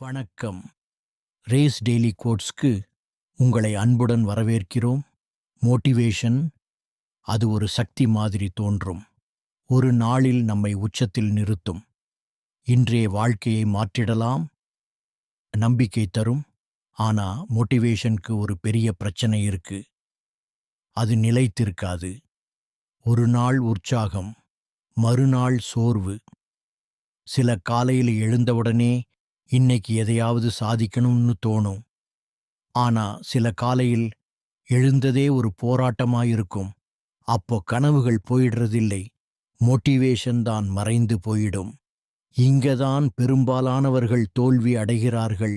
வணக்கம். Race daily கோட்ஸ்க்கு உங்களை அன்புடன் வரவேற்கிறோம். மோட்டிவேஷன் அது ஒரு சக்தி மாதிரி தோன்றும். ஒரு நாளில் நம்மை உச்சத்தில் நிறுத்தும். இன்றைய வாழ்க்கையை மாற்றிடலாம். நம்பிக்கை தரும். ஆனா மோட்டிவேஷனுக்கு ஒரு பெரிய பிரச்சனை இருக்கு. அது நிலைத்திருக்காது. ஒரு நாள் உற்சாகம் மறுநாள் சோர்வு. சில காலையில் எழுந்தவுடனே இன்னைக்கு எதையாவது சாதிக்கணும்னு தோணும். ஆனா சில காலையில் எழுந்ததே ஒரு போராட்டமாயிருக்கும். அப்போ கனவுகள் போயிடுறதில்லை. மோட்டிவேஷன் தான் மறைந்து போயிடும். இங்கதான் பெரும்பாலானவர்கள் தோல்வி அடைகிறார்கள்.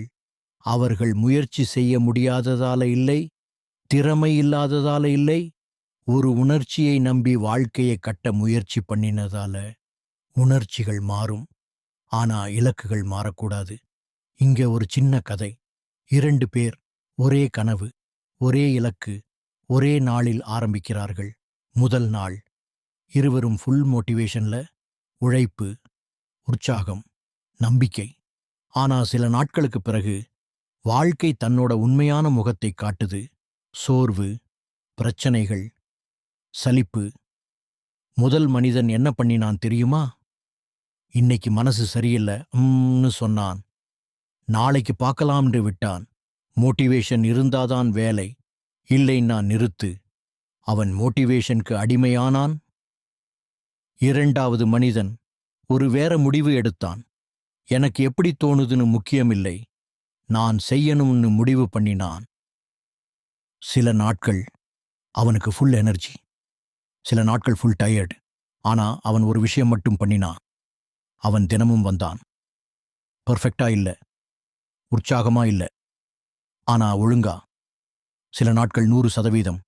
அவர்கள் முயற்சி செய்ய முடியாததால இல்லை. திறமை இல்லாததால இல்லை. ஒரு உணர்ச்சியை நம்பி வாழ்க்கையை கட்ட முயற்சி பண்ணினதால உணர்ச்சிகள் மாறும். ஆனா இலக்குகள் மாறக்கூடாது. இங்க ஒரு சின்ன கதை. இரண்டு பேர் ஒரே கனவு ஒரே இலக்கு ஒரே நாளில் ஆரம்பிக்கிறார்கள். முதல் நாள். இருவரும் ஃபுல் மோட்டிவேஷன்ல உழைப்பு உற்சாகம் நம்பிக்கை. ஆனா சில நாட்களுக்கு பிறகு வாழ்க்கை தன்னோட உண்மையான முகத்தை காட்டுது. சோர்வு பிரச்சனைகள் சலிப்பு. முதல் மனிதன் என்ன பண்ணினான் தெரியுமா? இன்னைக்கு மனசு சரியில்லை ம்னு சொன்னான். நாளைக்கு பார்க்கலாம்னு விட்டான். மோட்டிவேஷன் இருந்தாதான் வேலை இல்லைன்னா நிறுத்து. அவன் மோட்டிவேஷனுக்கு அடிமையானான். இரண்டாவது மனிதன் ஒரு வேற முடிவு எடுத்தான். எனக்கு எப்படி தோணுதுன்னு முக்கியமில்லை நான் செய்யணும்னு முடிவு பண்ணினான். சில நாட்கள் அவனுக்கு ஃபுல் எனர்ஜி சில நாட்கள் ஃபுல் டயர்டு ஆனா அவன் ஒரு விஷயம் மட்டும் பண்ணினான். அவன் தினமும் வந்தான். பர்ஃபெக்டா இல்ல. உற்சாகமா இல்ல. ஆனா ஒழுங்கா. சில நாட்கள் நூறு சதவீதம்.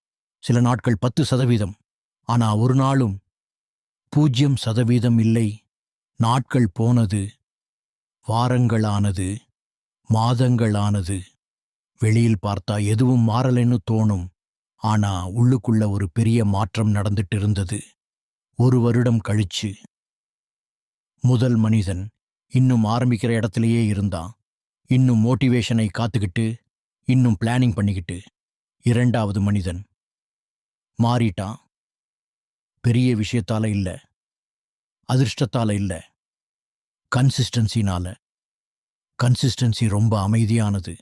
சில நாட்கள் பத்து சதவீதம். ஆனா ஒரு நாளும் பூஜ்யம் சதவீதம் இல்லை. நாட்கள் போனது. வாரங்களானது. மாதங்களானது. வெளியில் பார்த்தா எதுவும் மாறலைன்னு தோணும். ஆனா உள்ளுக்குள்ள ஒரு பெரிய மாற்றம் நடந்துட்டு இருந்தது. ஒரு வருடம் கழிச்சு. முதல் மனிதன் இன்னும் ஆரம்பிக்கிற இடத்திலேயே இருந்தான் இன்னும் மோட்டிவேஷனை காத்துக்கிட்டு இன்னும் பிளானிங் பண்ணிக்கிட்டு இரண்டாவது மனிதன். மாறிட்டான் பெரிய விஷயத்தால இல்ல. அதிர்ஷ்டத்தால இல்ல. கன்சிஸ்டன்சினால கன்சிஸ்டன்சி ரொம்ப அமைதியானது.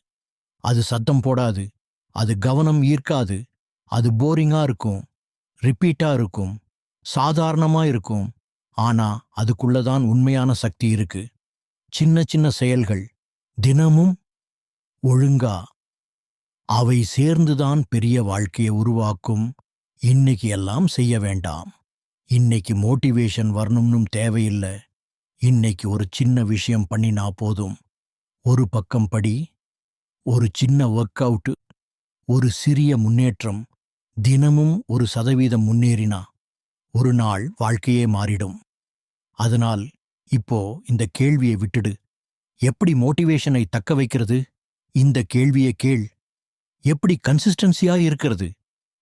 அது சத்தம் போடாது. அது கவனம் ஈர்க்காது. அது போரிங்கா இருக்கும். ரிப்பீட்டா இருக்கும். சாதாரணமா இருக்கும். ஆனா அதுக்குள்ளதான் உண்மையான சக்தி இருக்கு. சின்ன சின்ன செயல்கள் தினமும் ஒழுங்கா அவை சேர்ந்துதான் பெரிய வாழ்க்கையை உருவாக்கும். இன்னைக்கு எல்லாம் செய்ய வேண்டாம். இன்னைக்கு மோட்டிவேஷன் வரணும்னும் தேவையில்லை. இன்னைக்கு ஒரு சின்ன விஷயம் பண்ணினா போதும். ஒரு பக்கம் படி ஒரு சின்ன ஒர்க் அவுட்டு ஒரு சிறிய முன்னேற்றம் தினமும் ஒரு சதவீதம் முன்னேறினா ஒரு நாள் வாழ்க்கையே மாறிடும். அதனால் இப்போ இந்த கேள்வியை விட்டுடு. எப்படி மோட்டிவேஷனை தக்க வைக்கிறது? இந்த கேள்வியை கேள். எப்படி கன்சிஸ்டன்சியா இருக்கிறது?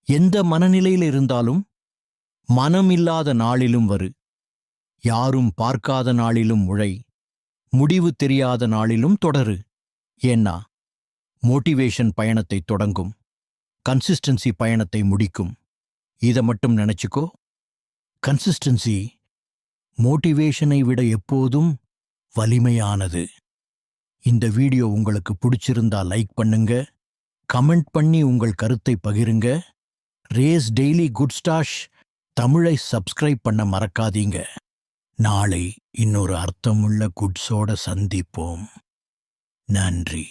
எந்த மனநிலையில் இருந்தாலும் மனம் இல்லாத நாளிலும் வரு. யாரும் பார்க்காத நாளிலும் உழை. முடிவு தெரியாத நாளிலும் தொடரு. ஏன்னா மோட்டிவேஷன் பயணத்தை தொடங்கும். கன்சிஸ்டன்சி பயணத்தை முடிக்கும். இதை மட்டும் நினைச்சுக்கோ. கன்சிஸ்டன்சி மோட்டிவேஷனை விட எப்போதும் வலிமையானது. இந்த வீடியோ உங்களுக்கு பிடிச்சிருந்தா லைக் பண்ணுங்க கமெண்ட் பண்ணி உங்கள் கருத்தை பகிருங்க ரேஸ் டெய்லி குட் ஸ்டாஷ் தமிழை சப்ஸ்கிரைப் பண்ண மறக்காதீங்க. நாளை இன்னொரு அர்த்தமுள்ள குட்ஸோட சந்திப்போம். நன்றி.